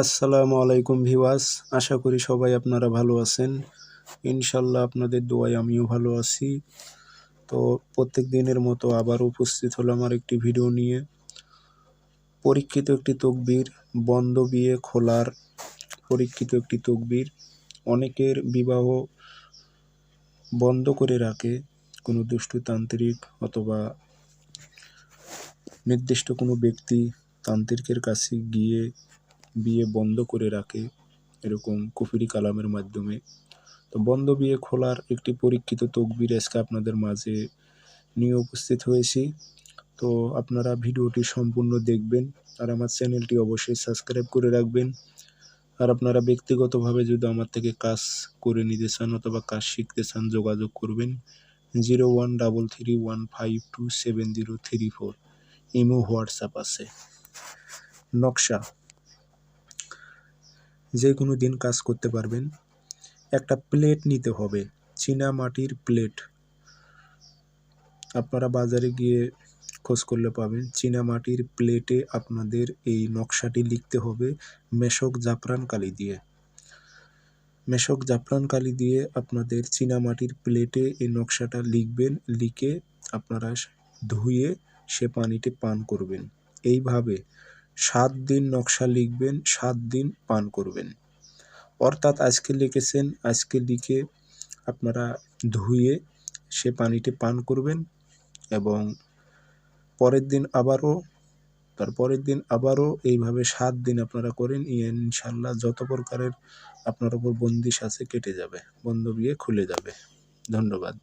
আসসালামু আলাইকুম ভিওয়াস আশা করি সবাই আপনারা ভালো আছেন। ইনশাল্লাহ আপনাদের দোয়ায় আমিও ভালো আছি। তো প্রত্যেক দিনের মতো আবার উপস্থিত হলাম আমার একটি ভিডিও নিয়ে। পরীক্ষিত একটি তকবির, বন্ধ বিয়ে খোলার পরীক্ষিত একটি তকবির। অনেকের বিবাহ বন্ধ করে রাখে, কোনো দুষ্টু তান্ত্রিক অথবা নির্দিষ্ট কোনো ব্যক্তি তান্ত্রিকের কাছে গিয়ে বিয়ে বন্ধ করে রাখে, এরকম কুফুরি কালামের মাধ্যমে। তো বন্ধ বিয়ে খোলার একটি পরীক্ষিত তকবির আজকে আপনাদের মাঝে নিয়ে উপস্থিত হয়েছি। তো আপনারা ভিডিওটি সম্পূর্ণ দেখবেন আর আমার চ্যানেলটি অবশ্যই সাবস্ক্রাইব করে রাখবেন। আর আপনারা ব্যক্তিগতভাবে যদি আমার থেকে কাজ করে নিতে চান অথবা কাজ শিখতে চান, যোগাযোগ করবেন zero one double three one five two seven zero three four. Imo, WhatsApp আছে। নকশা। যে কোনো দিন কাজ করতে পারবেন। একটা প্লেট নিতে হবে, চীনা মাটির প্লেট। আপনারা বাজারে গিয়ে খোঁজ করলে পাবেন, চীনা মাটির প্লেটে আপনাদের এই নকশাটি লিখতে হবে মেশক জাফরান কালি দিয়ে। মেশক জাফরান কালি দিয়ে আপনাদের চীনা মাটির প্লেটে এই নকশাটা লিখবেন, লিখে আপনারা ধুয়ে সে পানিটি পান করবেন। এইভাবে সাত দিন নকশা লিখবেন, সাত দিন পান করবেন। অর্থাৎ আজকে লিখেছেন, আজকে লিখে আপনারা ধুয়ে সে পানিটি পান করবেন এবং পরের দিন আবারও তারপরের দিন আবারও এইভাবে সাত দিন আপনারা করেন ইনশাল্লাহ যত প্রকারের আপনার উপর বন্দিশ আছে কেটে যাবে, বন্ধ বিয়ে খুলে যাবে। ধন্যবাদ।